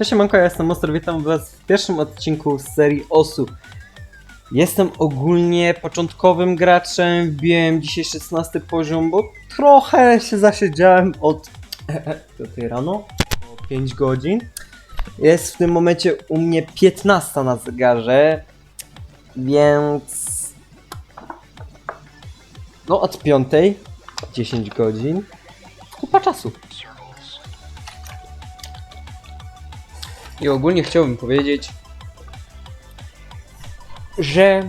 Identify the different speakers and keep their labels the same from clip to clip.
Speaker 1: Cześć, Manko, ja jestem Monster, witam was w pierwszym odcinku z serii OSU. Jestem ogólnie początkowym graczem, wbiłem dzisiaj 16 poziom, bo trochę się zasiedziałem od do tej rano, o 5 godzin. Jest w tym momencie u mnie 15 na zegarze, więc... No od 5, 10 godzin, kupa czasu. I ogólnie chciałbym powiedzieć, że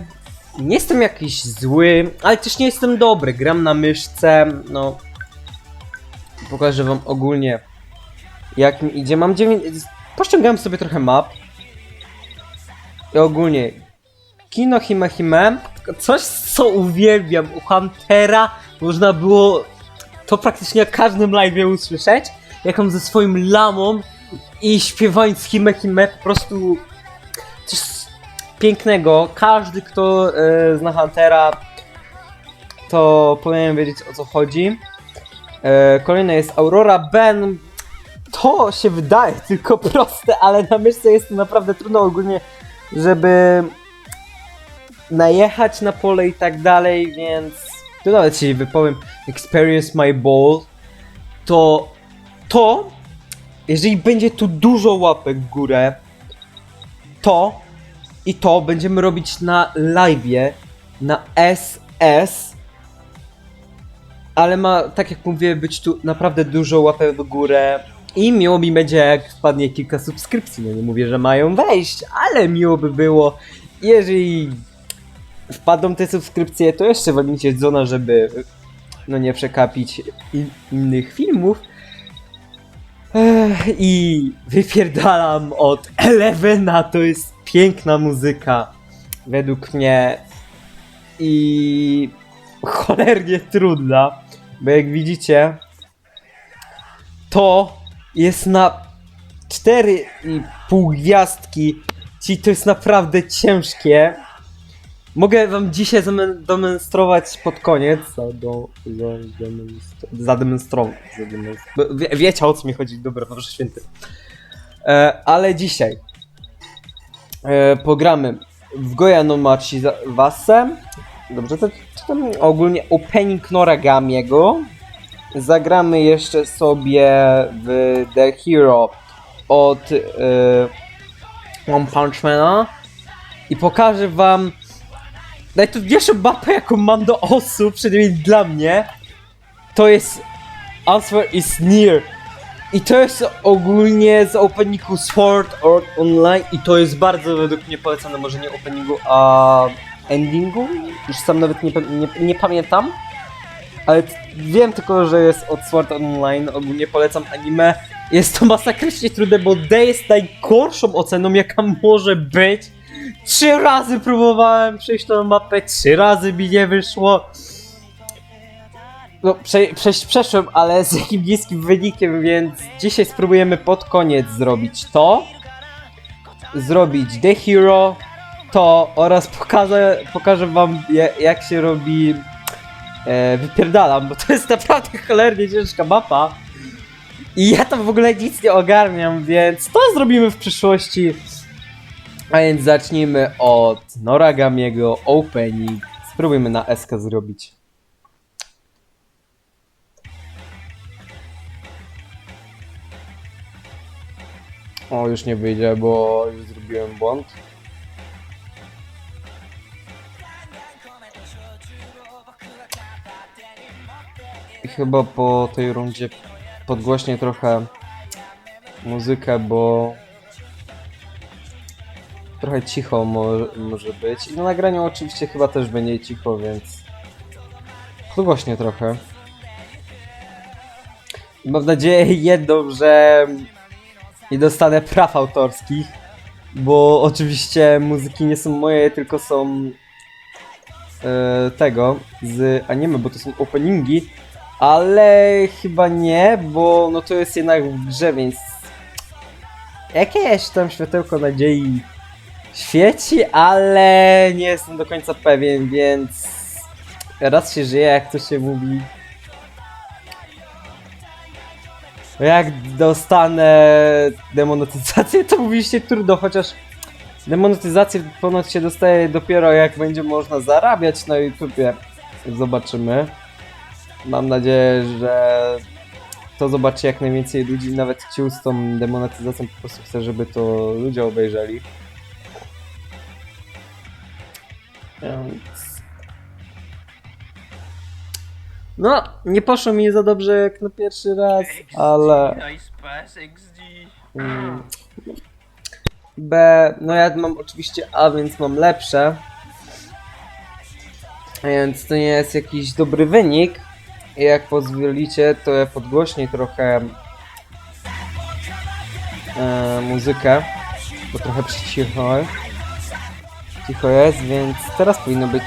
Speaker 1: nie jestem jakiś zły, ale też nie jestem dobry. Gram na myszce, no. Pokażę wam ogólnie, jak mi idzie. Mam 9. Pościągałem sobie trochę map. I ogólnie. Kino Hime Hime. Coś, co uwielbiam. U Huntera można było to praktycznie na każdym live usłyszeć. Jak on ze swoim lamą i śpiewając Hime Hime po prostu coś pięknego. Każdy, kto e, zna Huntera, to powinien wiedzieć o co chodzi. E, kolejna jest Aurora Ben. To się wydaje tylko proste, ale na myszce jest naprawdę trudno ogólnie, żeby najechać na pole i tak dalej, więc tu nawet się wypowiem Experience My Ball to to jeżeli będzie tu dużo łapek w górę, to i to będziemy robić na live, na SS. Ale ma, tak jak mówię, być tu naprawdę dużo łapek w górę. I miło mi będzie, jak wpadnie kilka subskrypcji. No nie mówię, że mają wejść, ale miło by było, jeżeli wpadną te subskrypcje, to jeszcze walnijcie dzwona, żeby no nie przekapić in, innych filmów. I wypierdalam od Elevena, to jest piękna muzyka, według mnie. I cholernie trudna, bo jak widzicie, to jest na 4,5 gwiazdki, czyli to jest naprawdę ciężkie. Mogę wam dzisiaj zademonstrować pod koniec. Zademonstrować. zademonstrować. Wie, wiecie o co mi chodzi, dobra, Boże Święty. E, ale dzisiaj e, pogramy w Goja no Machi Wasem. Dobrze, to czytam ogólnie opening Noragamiego. Zagramy jeszcze sobie w The Hero od e, One Punch Mana i pokażę wam najtrudniejszą mapę, jaką mam do osu, przynajmniej dla mnie, to jest Answer is Near. I to jest ogólnie z openingu Sword Art Online i to jest bardzo według mnie polecane, może nie openingu, a endingu? Już sam nawet nie, nie, nie pamiętam. Ale wiem tylko, że jest od Sword Art Online, ogólnie polecam anime. Jest to masakrycznie trudne, bo D jest najgorszą oceną, jaka może być. Trzy razy próbowałem przejść tą mapę, trzy razy mi nie wyszło. No, prze, przejść przeszłem, ale z jakim niskim wynikiem, więc dzisiaj spróbujemy pod koniec zrobić to. Zrobić The Hero, to oraz pokażę, pokażę wam jak się robi e, wypierdalam, bo to jest naprawdę cholernie ciężka mapa. I ja tam w ogóle nic nie ogarniam, więc to zrobimy w przyszłości. A więc zacznijmy od Noragamiego opening. Spróbujmy na SK zrobić. O, już nie wyjdzie, bo już zrobiłem błąd. I chyba po tej rundzie podgłośnię trochę muzykę, bo trochę cicho mo może być. I na nagraniu oczywiście chyba też będzie cicho, więc podgłośnię trochę. I Mam nadzieję jedną, że nie dostanę praw autorskich, bo oczywiście muzyki nie są moje, tylko są e, tego z anime, bo to są openingi, ale chyba nie, bo no to jest jednak w grze, więc jakieś tam światełko nadziei świeci, ale nie jestem do końca pewien, więc raz się żyje, jak to się mówi.
Speaker 2: Jak dostanę demonetyzację, to mówiliście trudno, chociaż demonetyzację ponoć się dostaje dopiero jak będzie można zarabiać na YouTubie. Zobaczymy. Mam nadzieję, że to zobaczy jak najwięcej ludzi, nawet ciu z tą demonetyzacją po prostu chcę, żeby to ludzie obejrzeli. Więc... No, nie poszło mi za dobrze jak na pierwszy raz, ale...
Speaker 3: XD.
Speaker 2: Mm, B, no ja mam oczywiście A, więc mam lepsze. Więc to nie jest jakiś dobry wynik. I jak pozwolicie, to ja podgłośnię trochę e, muzykę, bo trochę przycicho, cicho jest, więc teraz powinno być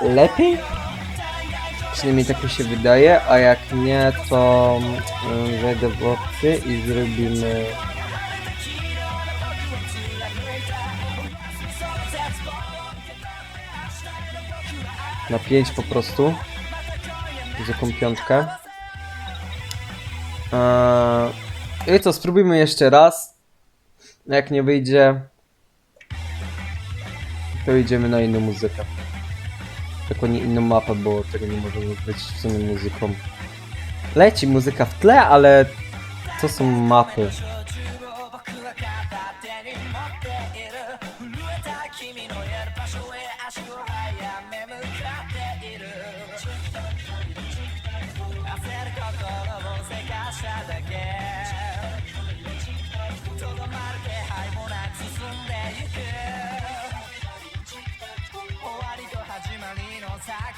Speaker 2: lepiej. Przynajmniej tak mi się wydaje, a jak nie, to wejdę w opcję i zrobimy... Na 5 po prostu. Z jaką piątkę. Eee, I co, spróbujmy jeszcze raz. Jak nie wyjdzie, to idziemy na inną muzykę. Tylko nie inną mapę, bo tego nie możemy być w sumie muzyką. Leci muzyka w tle, ale to są mapy.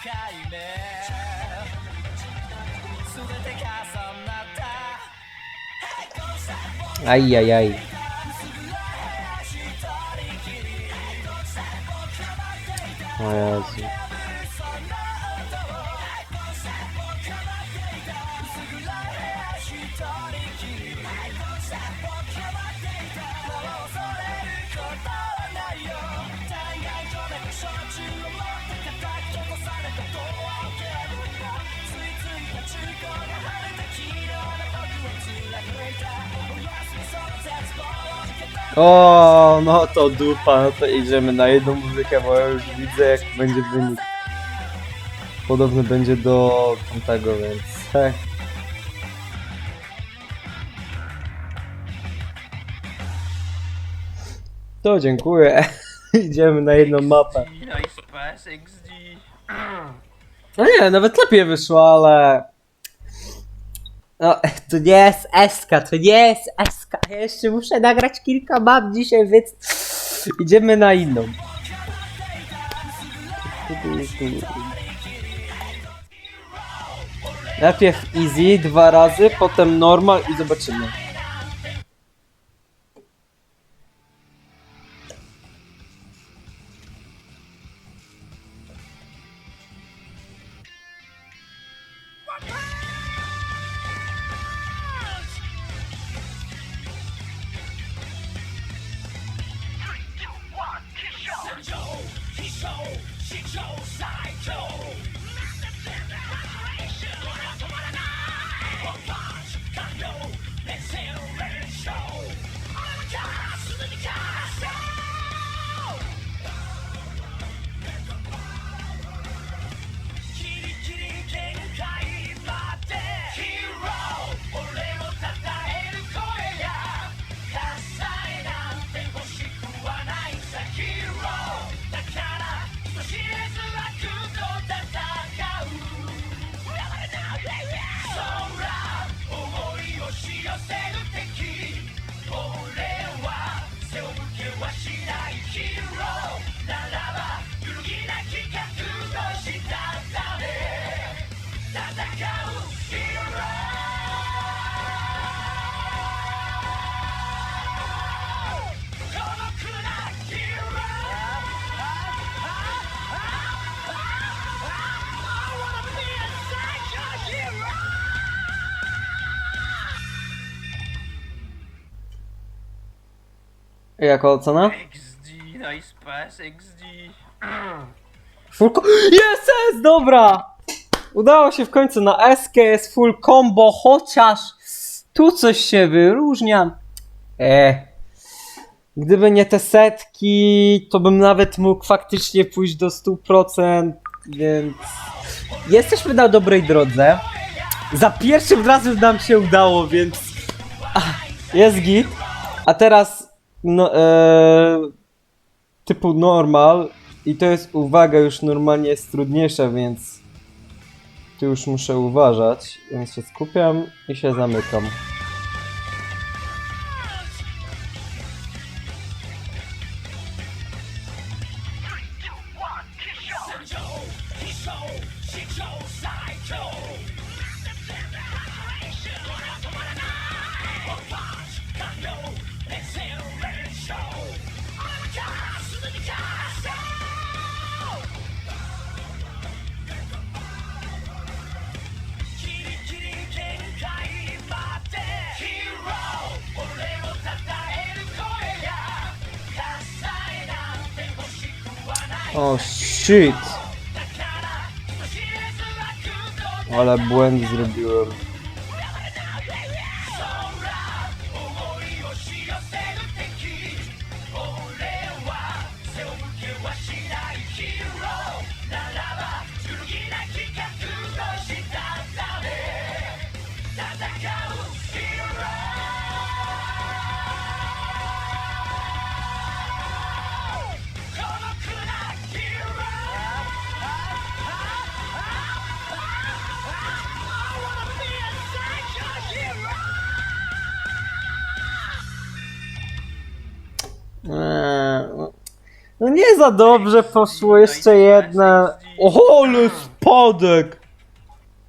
Speaker 1: 境目全て重なった
Speaker 2: Aj, aj, aj. O Jezu. O, no to dupa, no to idziemy na jedną muzykę, bo ja już widzę jak będzie wynik. Podobny będzie do tamtego, więc heh. To dziękuję. Idziemy na jedną mapę. No nie, nawet lepiej wyszło, ale... No, to nie jest SK, to nie jest SK. Ja jeszcze muszę nagrać kilka map dzisiaj, więc idziemy na inną. Najpierw easy dwa razy, potem normal i zobaczymy. Jaka ocena?
Speaker 3: XD, nice pass, XD.
Speaker 2: Full ko- Jest, jest, dobra! Udało się w końcu na SK, jest full combo, chociaż
Speaker 1: Tu coś się wyróżnia. E. Gdyby nie te setki, to bym nawet mógł faktycznie pójść do 100%, więc jesteśmy na dobrej drodze. Za pierwszym razem nam się udało, więc Ach, jest git. A teraz no, e, typu normal i to jest, uwaga, już normalnie jest trudniejsze, więc tu już muszę uważać, więc się skupiam i się zamykam. O shit! Ale błęd zrobiłem. Nie za dobrze poszło, jeszcze jedna. O, ale spadek!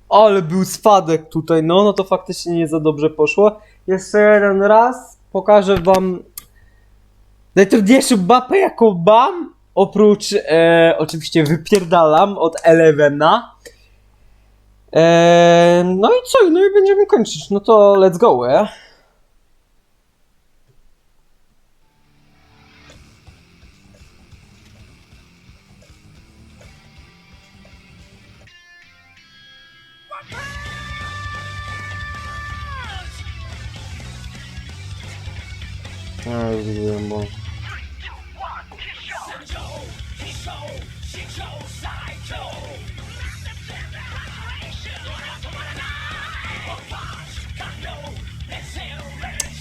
Speaker 1: Ale był spadek tutaj, no, no to faktycznie nie za dobrze poszło. Jeszcze jeden raz pokażę wam najtrudniejszą mapę jaką mam. Oprócz, e, oczywiście wypierdalam od Elevena. E, no i co? No i będziemy kończyć. No to let's go, eh? A, już wiem, bo...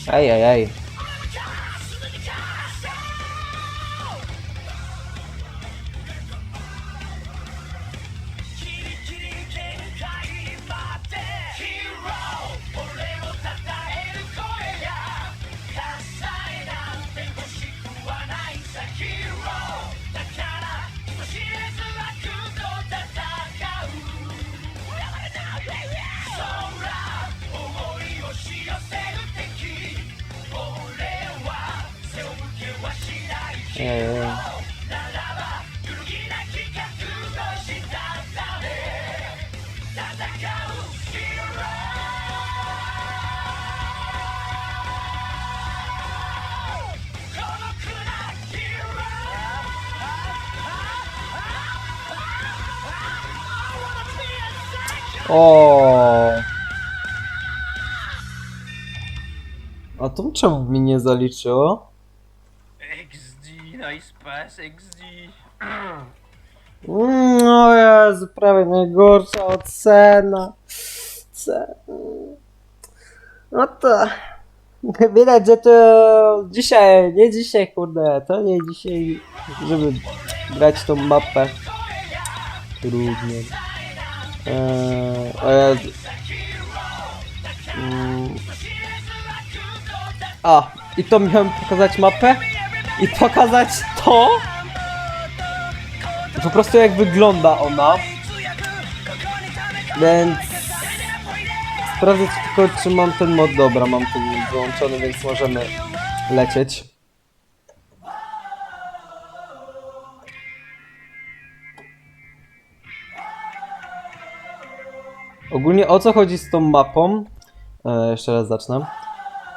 Speaker 1: Aj, A to czemu mi nie zaliczyło?
Speaker 4: XD, nice pass, XD.
Speaker 1: Mm, No Jezu, prawie najgorsza ocena. Cena. No to... Widać, że to dzisiaj, nie dzisiaj, kurde, to nie dzisiaj, żeby grać tą mapę. Trudno. Eee, o Jezu. Mm. A, i to miałem pokazać mapę i pokazać to, po prostu jak wygląda ona. Więc sprawdzę tylko czy mam ten mod dobra, mam ten wyłączony, więc możemy lecieć. Ogólnie o co chodzi z tą mapą? E, jeszcze raz zacznę.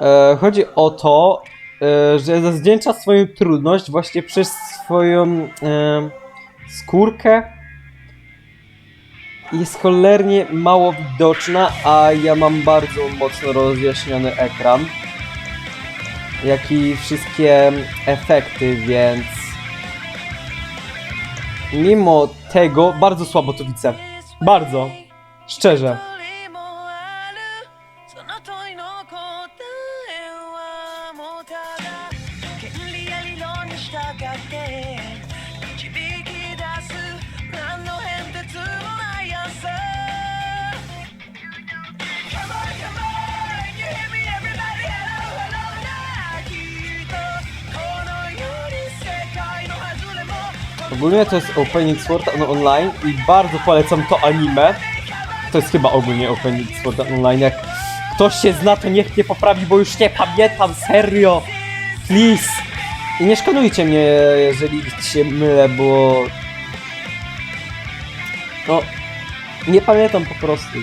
Speaker 1: E, chodzi o to, e, że zawdzięcza swoją trudność właśnie przez swoją e, skórkę. jest cholernie mało widoczna, a ja mam bardzo mocno rozjaśniony ekran. Jak i wszystkie efekty, więc mimo tego bardzo słabo to widzę. Bardzo. Szczerze.
Speaker 5: や理論に従って導き出す何の変哲もないアンサー Come on, come on, you hear me everybody hello, hello なきっとこの世に世界の外れも
Speaker 1: Ogólnie to jest Opening Sword Art Online i bardzo polecam to anime. To jest chyba ogólnie Opening Sword Art Online. Jak ktoś się zna, to niech mnie poprawi, bo już nie pamiętam, serio. Please. I nie szkanujcie mnie, jeżeli się mylę, bo... No... Nie pamiętam po prostu.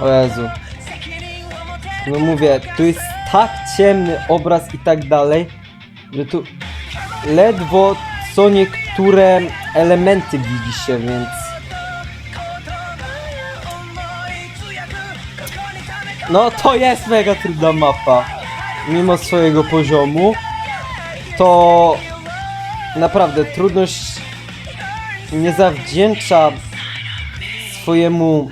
Speaker 1: O Jezu. No mówię, tu jest tak ciemny obraz i tak dalej, że tu ledwo co niektóre elementy widzi się, więc No to jest mega trudna mapa. Mimo swojego poziomu. To naprawdę trudność nie zawdzięcza swojemu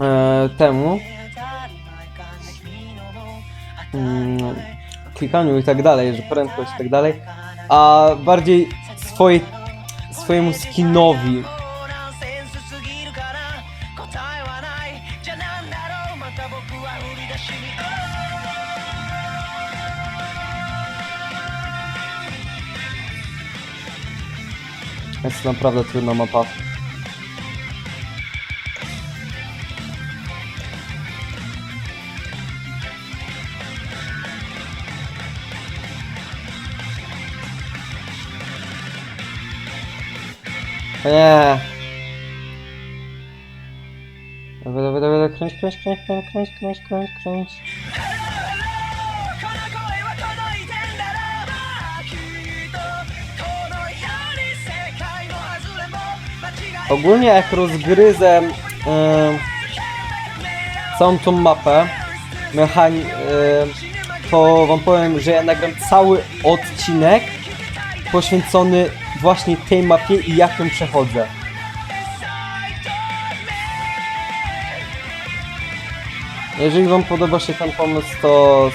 Speaker 1: e, temu. Mm, klikaniu i tak dalej, że prędkość i tak dalej, a bardziej swoje, swojemu skinowi. Jest naprawdę trudna mapa. Eee. Dobra, dobra, dobra, kręć, kręć, kręć, kręć, kręć, kręć, kręć, kręć. Ogólnie jak rozgryzę yy, całą tą mapę, mechani yy, to wam powiem, że ja nagram cały odcinek poświęcony właśnie tej mapie i jak ją przechodzę. Jeżeli wam podoba się ten pomysł, to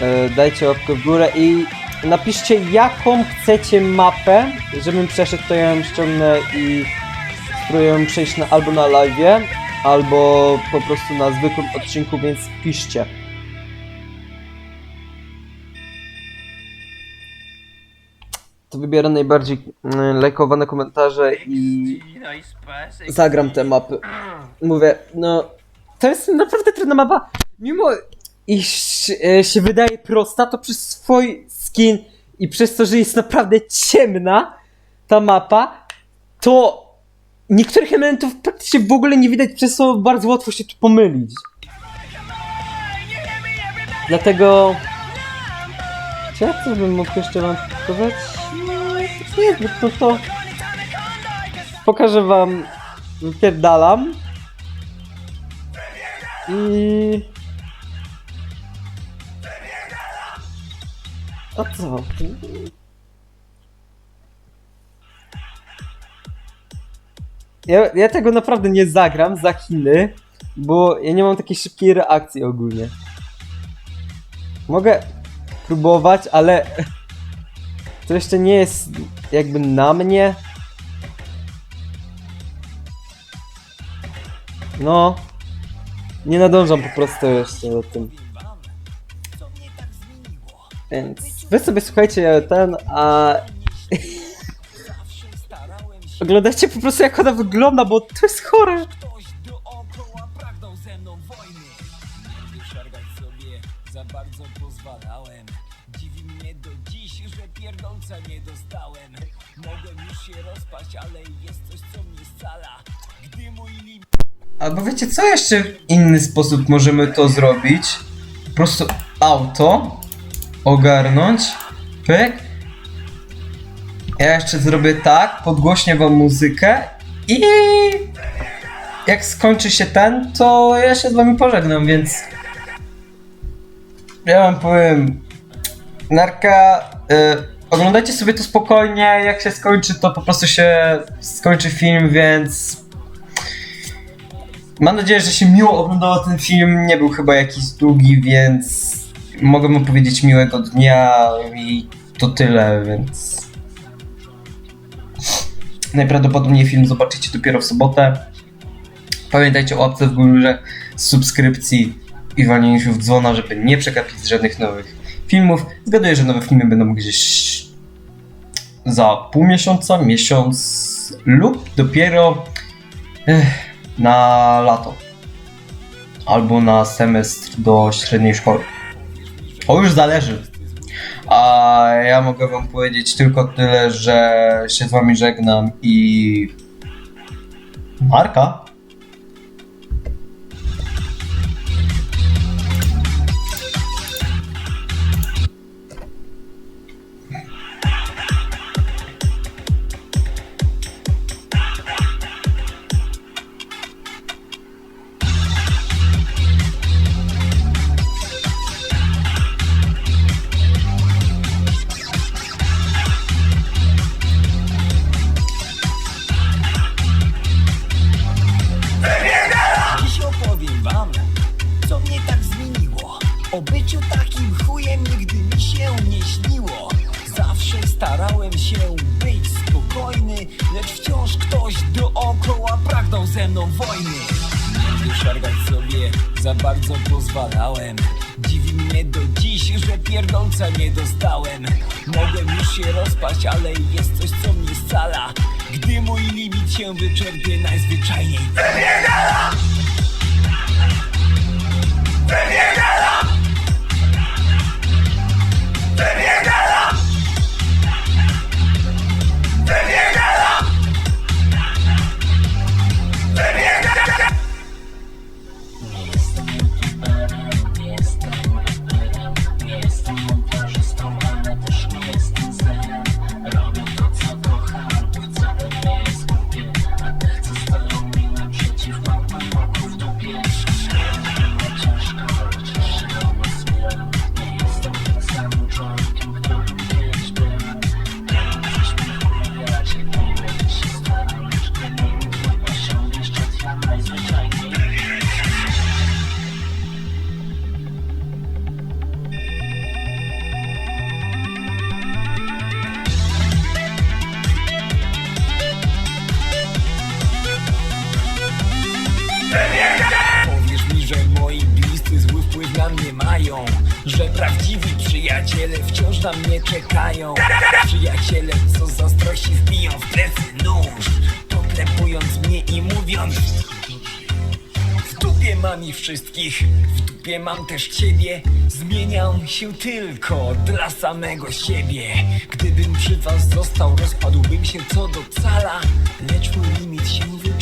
Speaker 1: e, dajcie łapkę w górę i napiszcie jaką chcecie mapę, żebym przeszedł, to ja ją ściągnę i spróbuję przejść na, albo na live, albo po prostu na zwykłym odcinku, więc piszcie. To wybieram najbardziej mm, lajkowane komentarze i zagram te mapy. Mówię, no to jest naprawdę trudna mapa. Mimo iż e, się wydaje prosta, to przez swój skin i przez to, że jest naprawdę ciemna ta mapa, to niektórych elementów praktycznie w ogóle nie widać, przez co bardzo łatwo się tu pomylić. Dlatego... Czy ja coś bym mógł jeszcze wam pokazać? Nie, no to... Pokażę wam... Wypierdalam. I... A co? Ja, ja tego naprawdę nie zagram za Chiny, bo ja nie mam takiej szybkiej reakcji ogólnie. Mogę próbować, ale to jeszcze nie jest jakby na mnie. No, nie nadążam po prostu jeszcze za tym. Więc wy sobie słuchajcie ten, a oglądajcie po prostu jak ona wygląda, bo to jest chore.
Speaker 2: Nie dostałem Mogłem już się rozpaść, ale jest coś, co mnie scala. Gdy mój
Speaker 1: Albo wiecie, co jeszcze w inny sposób możemy to zrobić? Po prostu auto ogarnąć, pyk. Ja jeszcze zrobię tak, podgłośnię wam muzykę i jak skończy się ten, to ja się z wami pożegnam, więc ja wam powiem Narka, y, oglądajcie sobie to spokojnie, jak się skończy, to po prostu się skończy film, więc Mam nadzieję, że się miło oglądało ten film. Nie był chyba jakiś długi, więc mogę mu powiedzieć miłego dnia i to tyle, więc. Najprawdopodobniej film zobaczycie dopiero w sobotę. Pamiętajcie o łapce w górze, subskrypcji i walnięciu w dzwona, żeby nie przegapić żadnych nowych filmów. Zgaduję, że nowe filmy będą gdzieś za pół miesiąca, miesiąc lub dopiero. Ech, na lato. Albo na semestr do średniej szkoły. To już zależy. A ja mogę wam powiedzieć tylko tyle, że się z wami żegnam i... Marka?
Speaker 2: Limit się wyczerpie najzwyczajniej. Powiesz wszystkich. W dupie mam też ciebie. Zmieniam się tylko dla samego siebie. Gdybym przy was został Rozpadłbym się co do cala. Lecz mój limit się wybrał